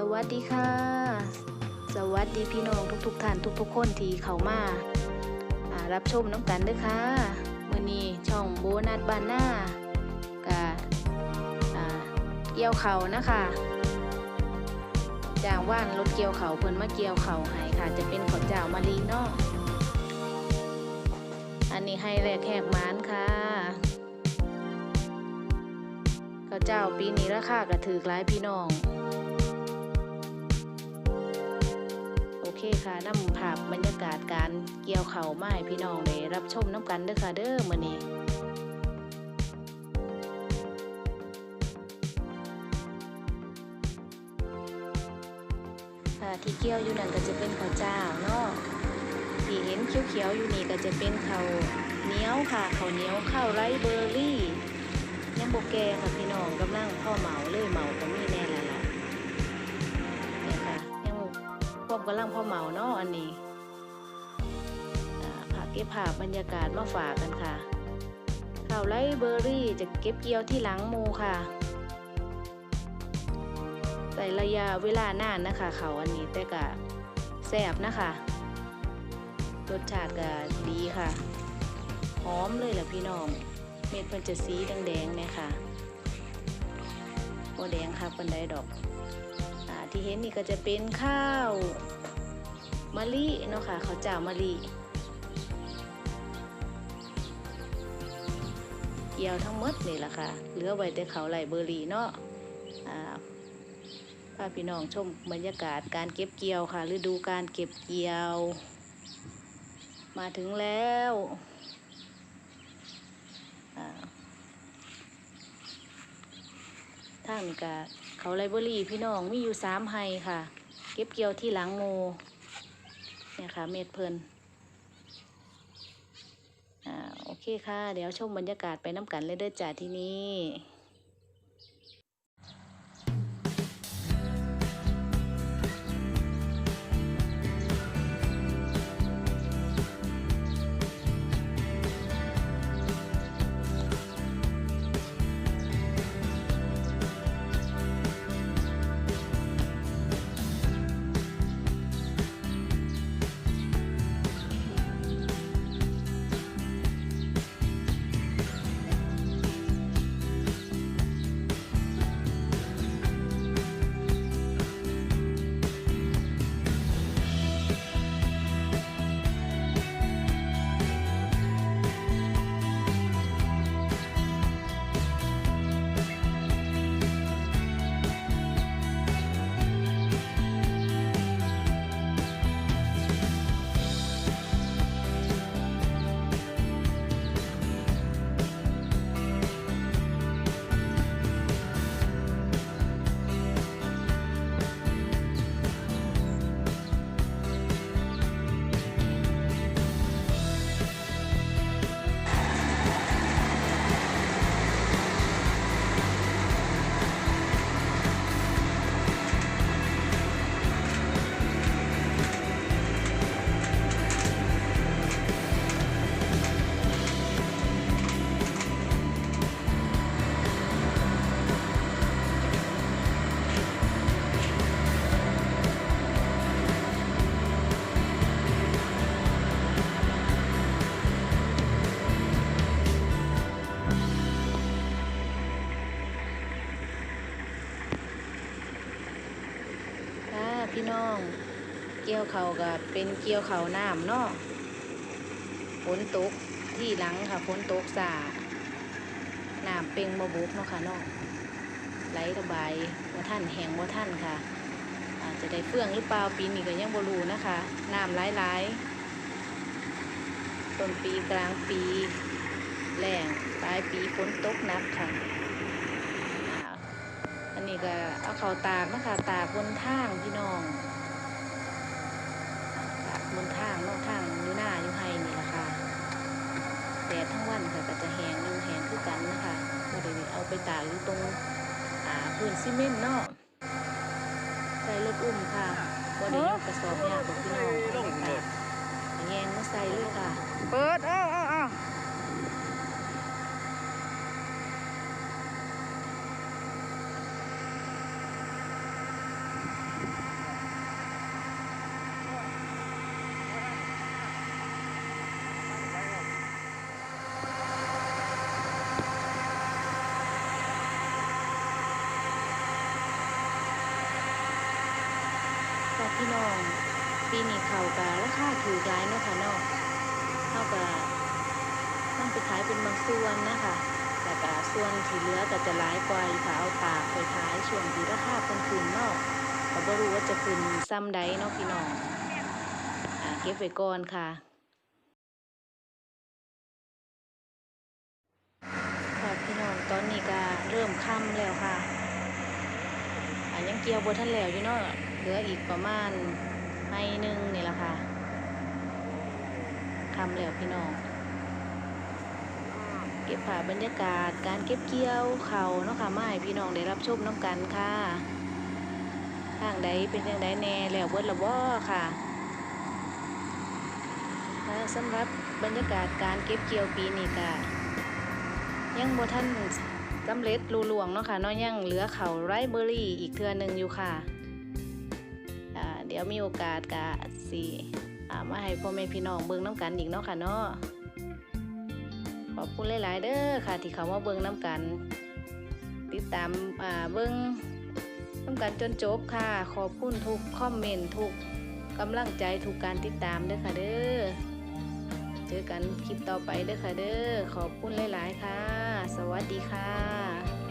สวัสดีค่ะ สวัสดีพี่น้องทุกๆท่านทุกๆคนที่เข้ามาารับชมน้ำกันด้วยค่ะมื่อนี้ช่องโบนัสบานหน้ากะเกี่ยวเขานะคะจางว่านรถเกี่ยวเขาเพิ่นมาเกี่ยวเขาให้ค่ะ จะเป็นข้าวเจ้ามาลีเนาะอันนี้ให้แรกแหกมานค่ะข้าวเจ้าปีนี้ราคากระถือหลายพี่น้อง เคค่ะนำภาพบรรยากาศการเกี่ยวเขาวมาให้พี่น้องได้รับชมน้ำกันเด้อค่ะเด้อมื้อนี้ค่ะที่เกี่ยวอยู่นั่นก็จะเป็นข้าวเจ้าเนาะที่เห็นเขียวๆอยู่นี่ก็จะเป็นข้าวเหนียวค่ะข้าวเหนียวข้าวไรเบอร์รี่ยังโบแกค่ะพี่น้องกำลังพ่อเหมาเลยเหมาก็มีแน่ละ กกำลังพ่อเหมาเนาะอันนี้อ่าพาเก็บภาพบรรยากาศมาฝากกันค่ะข้าวไรเบอร์รี่จะเก็บเกี่ยวที่หลังมูค่ะ ใส่ระยะเวลานานนะคะเขาอันนี้แต่ก็แซ่บนะคะรสชาติก็ดีค่ะหอมเลยล่ะพี่น้อง เม็ดมันจะสีแดงๆเนี่ยค่ะโมแดงค่ะปันไดดอก ที่เห็นนี่ก็จะเป็นข้าวมะลิเนาะค่ะข้าวเจ้ามะลิเกี่ยวทั้งหมดนี่แหละค่ะ เหลือไว้แต่เขาวไหลเบอร์รี่เนาะอ่าพาพี่น้องชมบรรยากาศการเก็บเกี่ยวค่ะฤดูการเก็บเกี่ยว มาถึงแล้วอ่าทางนี้ก็ เขาไลเบอรี่พี่น้องมีอยู่สามไฮค่ะ เก็บเกี่ยวที่หลังโมเนี่ยค่ะ เม็ดเพลินอ่าโอเคค่ะ เดี๋ยวชมบรรยากาศไปน้ำกันเลยเด้อจ้าที่นี่ พี่น้อง เกี่ยวเขากับเป็นเกี่ยวเขาน้ำเนาะฝนตกที่หลังค่ะฝนตกสาน้ำเป่งบ่บุกเนาะค่ะเนาะไหลระบายว่าท่านแหงว่าท่านค่ะอาจจะได้เฟื่องหรือเปล่าปีนี้ก็ยังบรูนะคะน้ำหลายๆต้นปีกลางปีแล้งปลายปีฝนตกหนักค่ะ นนี้ก็เอาเขาตากนะคะตากบนทางพี่น้องตากบนทางนอกทางอยู่หน้าอยู่ไฮนี่แหละค่ะแดดทั้งวันค่ะก็จะแห้งอยู่แห้งคือกันนะคะบ่ได้เอาไปตากอยู่ตรงอ่าพื้นซีเมนต์เนาะใส่รถอุ้มค่ะบ่ได้ยกกระสอบยากกับพี่น้องเอาไปตากแยงมาใส่เลยค่ะ เปิดอ้าวอ้าวอ้าว ค่ะพี่น้อง ปีนี้เขาวก็ราคาถูกหลายเนาะค่ะเนาะเท่ากับต้องไปขายเป็นบางส่วนนะคะแต่ก็ส่วนที่เหลือก็จะหลายกว่าค่ะเอาตากไปขายช่วงที่ราคาเพิ่นขึ้นเนาะก็บ่รู้ว่าจะขึ้นซ้ำใดเนาะพี่น้องอ่าเก็บไว้ก่อนค่ะค่ะพี่น้องตอนนี้ก็เริ่มค่ำแล้วค่ะอ่ายังเกี่ยวบทันแล้วอยู่เนาะเหลืออีกประมาณ ให้หนึ่งนี่แหละค่ะค่ำแล้วพี่น้อง เก็บภาพบรรยากาศการเก็บเกี่ยวเขาเนาะค่ะมาให้พี่น้องได้รับชมน้ำกันค่ะทางใดเป็นยังไดแน่แล้วเบิดละบ่ค่ะและสำหรับบรรยากาศการเก็บเกี่ยวปีนี้ก็ยังบ่ทันสำเร็จรูล่วงเนาะค่ะเนาะยังเหลือเขาไรเบอรี่อีกเทื่อหนึงอยู่ค่ะ ดี๋ยวมีโอกาสกะสิอ่ามาให้พ่อแม่พี่น้องเบิ่งน้ำกันอีกเนาะค่ะเนาะขอบคุณหลาย ๆ เด้อค่ะ ที่เขามาเบิ่งน้ำกัน ติดตามอาเบิ่งน้ำกันจนจบค่ะ ขอบคุณทุกคอมเมนต์ทุกกำลังใจทุกการติดตามเด้อค่ะเด้อเจอกันคลิปต่อไปเด้อค่ะเด้อขอบคุณหลาย ๆ ค่ะ สวัสดีค่ะ